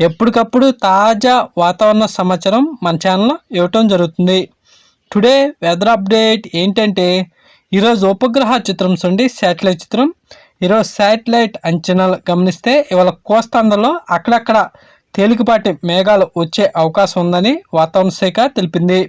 ఎప్పటికప్పుడు తాజా వాతావరణ సమాచారం మన ఛానల్లో ఇవ్వటం జరుగుతుంది. టుడే వెదర్ అప్డేట్ ఏంటంటే ఈరోజు ఉపగ్రహ చిత్రం చూడండి శాటిలైట్ చిత్రం. ఈరోజు శాటిలైట్ అంచనాలు గమనిస్తే ఇవాళ కోస్తాంధ్రలో అక్కడక్కడ తేలికపాటి మేఘాలు వచ్చే అవకాశం ఉందని వాతావరణ శాఖ తెలిపింది.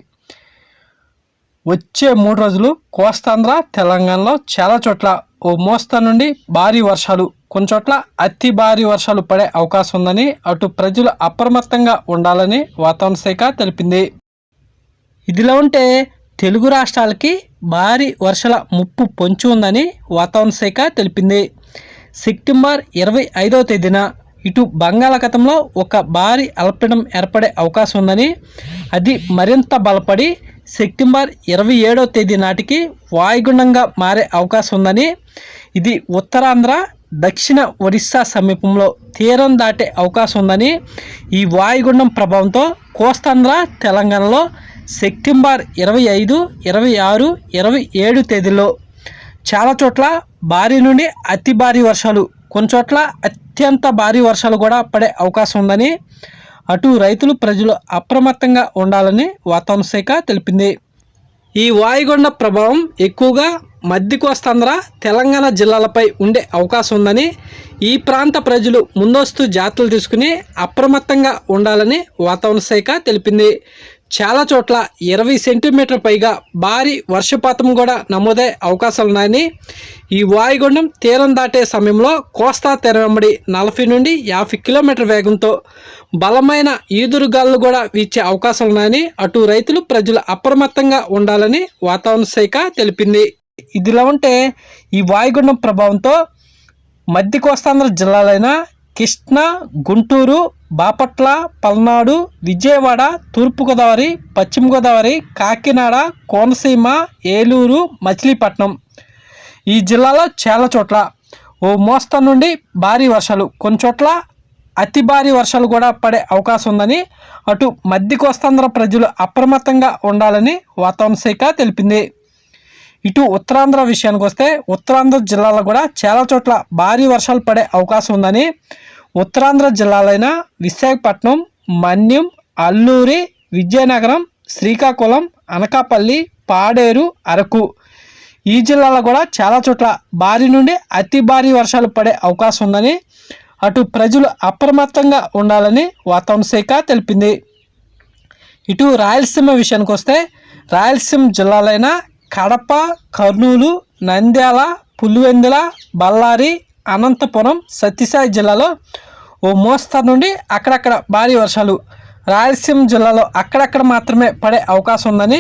వచ్చే మూడు రోజులు కోస్తాంధ్ర తెలంగాణలో చాలా చోట్ల ఓ మోస్తా నుండి భారీ వర్షాలు. కొన్ని చోట్ల అతి భారీ వర్షాలు పడే అవకాశం ఉందని అటు ప్రజలు అప్రమత్తంగా ఉండాలని వాతావరణ శాఖ తెలిపింది. ఇదిలా ఉంటే తెలుగు రాష్ట్రాలకి భారీ వర్షాల ముప్పు పొంచి ఉందని వాతావరణ శాఖ తెలిపింది. సెప్టెంబర్ ఇరవై ఐదవ తేదీన ఇటు బంగాళాఖాతంలో ఒక భారీ అల్పడం ఏర్పడే అవకాశం ఉందని అది మరింత బలపడి సెప్టెంబర్ ఇరవై ఏడవ తేదీ నాటికి వాయుగుండంగా మారే అవకాశం ఉందని ఇది ఉత్తరాంధ్ర దక్షిణ ఒరిస్సా సమీపంలో తీరం దాటే అవకాశం ఉందని ఈ వాయుగుండం ప్రభావంతో కోస్తాంధ్ర తెలంగాణలో సెప్టెంబర్ ఇరవై ఐదు ఇరవై ఆరు ఇరవై ఏడు తేదీల్లో చాలా చోట్ల భారీ నుండి అతి భారీ వర్షాలు కొన్ని చోట్ల అత్యంత భారీ వర్షాలు కూడా పడే అవకాశం ఉందని అటు రైతులు ప్రజలు అప్రమత్తంగా ఉండాలని వాతావరణ శాఖ తెలిపింది. ఈ వాయుగుండ ప్రభావం ఎక్కువగా మధ్య కోస్తాంధ్ర తెలంగాణ జిల్లాలపై ఉండే అవకాశం ఉందని ఈ ప్రాంత ప్రజలు ముందస్తు జాగ్రత్తలు తీసుకుని అప్రమత్తంగా ఉండాలని వాతావరణ శాఖ తెలిపింది. చాలా చోట్ల ఇరవై సెంటీమీటర్ పైగా భారీ వర్షపాతం కూడా నమోదయ్యే అవకాశాలు ఉన్నాయని ఈ వాయుగుండం తీరం దాటే సమయంలో కోస్తా తీరం వెంబడి నలభై నుండి యాభై కిలోమీటర్ వేగంతో బలమైన ఈదురుగాలు కూడా వీచే అవకాశం ఉన్నాయని అటు రైతులు ప్రజలు అప్రమత్తంగా ఉండాలని వాతావరణ శాఖ తెలిపింది. ఇదిలా ఉంటే ఈ వాయుగుండం ప్రభావంతో మధ్య కోస్తాంధ్ర జిల్లాలైన కృష్ణా గుంటూరు బాపట్ల పల్నాడు విజయవాడ తూర్పుగోదావరి పశ్చిమ గోదావరి కాకినాడ కోనసీమ ఏలూరు మచిలీపట్నం ఈ జిల్లాలో చాలా చోట్ల ఓ మోస్తా నుండి భారీ వర్షాలు. కొన్ని చోట్ల అతి భారీ వర్షాలు కూడా పడే అవకాశం ఉందని అటు మధ్య కోస్తాంధ్ర ప్రజలు అప్రమత్తంగా ఉండాలని వాతావరణ శాఖ తెలిపింది. ఇటు ఉత్తరాంధ్ర విషయానికి వస్తే ఉత్తరాంధ్ర జిల్లాలో కూడా చాలా చోట్ల భారీ వర్షాలు పడే అవకాశం ఉందని ఉత్తరాంధ్ర జిల్లాలైన విశాఖపట్నం మన్యం అల్లూరి విజయనగరం శ్రీకాకుళం అనకాపల్లి పాడేరు అరకు ఈ జిల్లాలో కూడా చాలా చోట్ల భారీ నుండి అతి భారీ వర్షాలు పడే అవకాశం ఉందని అటు ప్రజలు అప్రమత్తంగా ఉండాలని వాతావరణ శాఖ తెలిపింది. ఇటు రాయలసీమ విషయానికి వస్తే రాయలసీమ జిల్లాలైన కడప కర్నూలు నంద్యాల పులివెందుల బళ్ళారి అనంతపురం సత్యసాయి జిల్లాలో ఓ మోస్తరు నుండి అక్కడక్కడ భారీ వర్షాలు. రాయలసీమ జిల్లాలో అక్కడక్కడ మాత్రమే పడే అవకాశం ఉందని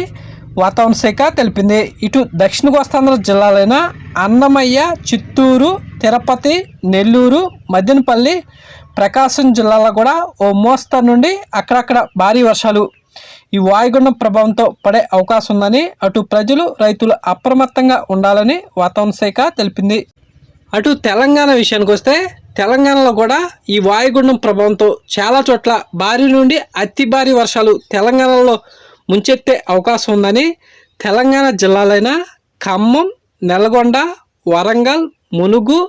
వాతావరణ శాఖ తెలిపింది. ఇటు దక్షిణ కోస్తాంధ్ర జిల్లాలైన అన్నమయ్య చిత్తూరు తిరుపతి నెల్లూరు మదనపల్లి ప్రకాశం జిల్లాలో కూడా ఓ మోస్తరు నుండి అక్కడక్కడ భారీ వర్షాలు. ఈ వాయుగుండం ప్రభావంతో పడే అవకాశం ఉందని అటు ప్రజలు రైతులు అప్రమత్తంగా ఉండాలని వాతావరణ శాఖ తెలిపింది. అటు తెలంగాణ విషయానికి వస్తే తెలంగాణలో కూడా ఈ వాయుగుండం ప్రభావంతో చాలా చోట్ల భారీ నుండి అతి భారీ వర్షాలు తెలంగాణలో ముంచెత్తే అవకాశం ఉందని తెలంగాణ జిల్లాలైన ఖమ్మం నల్గొండ వరంగల్ మునుగు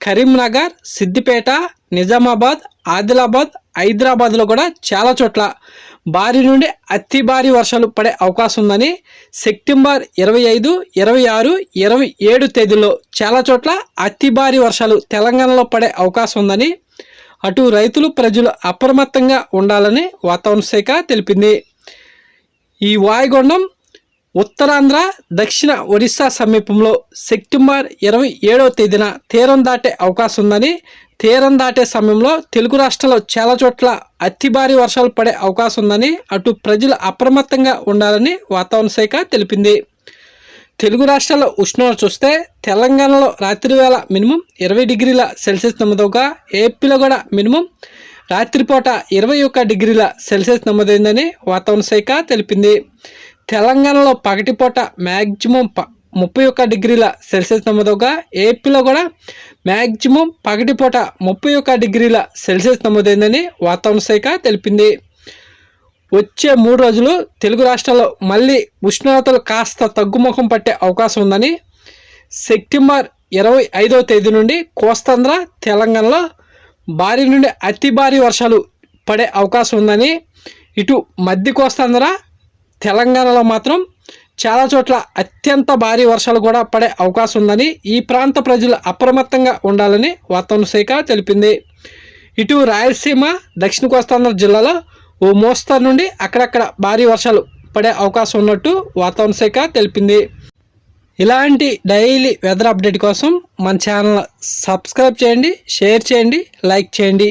కరీంనగర్ సిద్దిపేట నిజామాబాద్ ఆదిలాబాద్ హైదరాబాద్లో కూడా చాలా చోట్ల భారీ నుండి అతి భారీ వర్షాలు పడే అవకాశం ఉందని సెప్టెంబర్ ఇరవై ఐదు ఇరవై ఆరు ఇరవై ఏడు తేదీల్లో చాలా చోట్ల అతి భారీ వర్షాలు తెలంగాణలో పడే అవకాశం ఉందని అటు రైతులు ప్రజలు అప్రమత్తంగా ఉండాలని వాతావరణ శాఖ తెలిపింది. ఈ వాయుగుండం ఉత్తరాంధ్ర దక్షిణ ఒరిస్సా సమీపంలో సెప్టెంబర్ ఇరవై ఏడవ తేదీన తీరం దాటే అవకాశం ఉందని తీరం దాటే సమయంలో తెలుగు రాష్ట్రాల్లో చాలా చోట్ల అతి భారీ వర్షాలు పడే అవకాశం ఉందని అటు ప్రజలు అప్రమత్తంగా ఉండాలని వాతావరణ శాఖ తెలిపింది. తెలుగు రాష్ట్రాల ఉష్ణోగ్రత చూస్తే తెలంగాణలో రాత్రి వేళ మినిమం ఇరవై డిగ్రీల సెల్సియస్ నమోదవగా ఏపీలో కూడా మినిమం రాత్రిపూట ఇరవై ఒక్క డిగ్రీల సెల్సియస్ నమోదైందని వాతావరణ శాఖ తెలిపింది. తెలంగాణలో పగటిపూట మ్యాక్సిమం ప ముప్పై ఒక్క డిగ్రీల సెల్సియస్ నమోదవగా ఏపీలో కూడా మ్యాక్సిమం పగటిపూట ముప్పై ఒక్క డిగ్రీల సెల్సియస్ నమోదైందని వాతావరణ శాఖ తెలిపింది. వచ్చే మూడు రోజులు తెలుగు రాష్ట్రాల్లో మళ్ళీ ఉష్ణోగ్రతలు కాస్త తగ్గుముఖం పట్టే అవకాశం ఉందని సెప్టెంబర్ ఇరవై ఐదవ తేదీ నుండి కోస్తాంధ్ర తెలంగాణలో భారీ నుండి అతి భారీ వర్షాలు పడే అవకాశం ఉందని ఇటు మధ్య కోస్తాంధ్ర తెలంగాణలో మాత్రం చాలా చోట్ల అత్యంత భారీ వర్షాలు కూడా పడే అవకాశం ఉందని ఈ ప్రాంత ప్రజలు అప్రమత్తంగా ఉండాలని వాతావరణ శాఖ తెలిపింది. ఇటు రాయలసీమ దక్షిణ కోస్తాంధ్ర జిల్లాలో ఓ మోస్తరు నుండి అక్కడక్కడ భారీ వర్షాలు పడే అవకాశం ఉన్నట్టు వాతావరణ శాఖ తెలిపింది. ఇలాంటి డైలీ వెదర్ అప్డేట్ కోసం మన ఛానల్ సబ్స్క్రైబ్ చేయండి షేర్ చేయండి లైక్ చేయండి.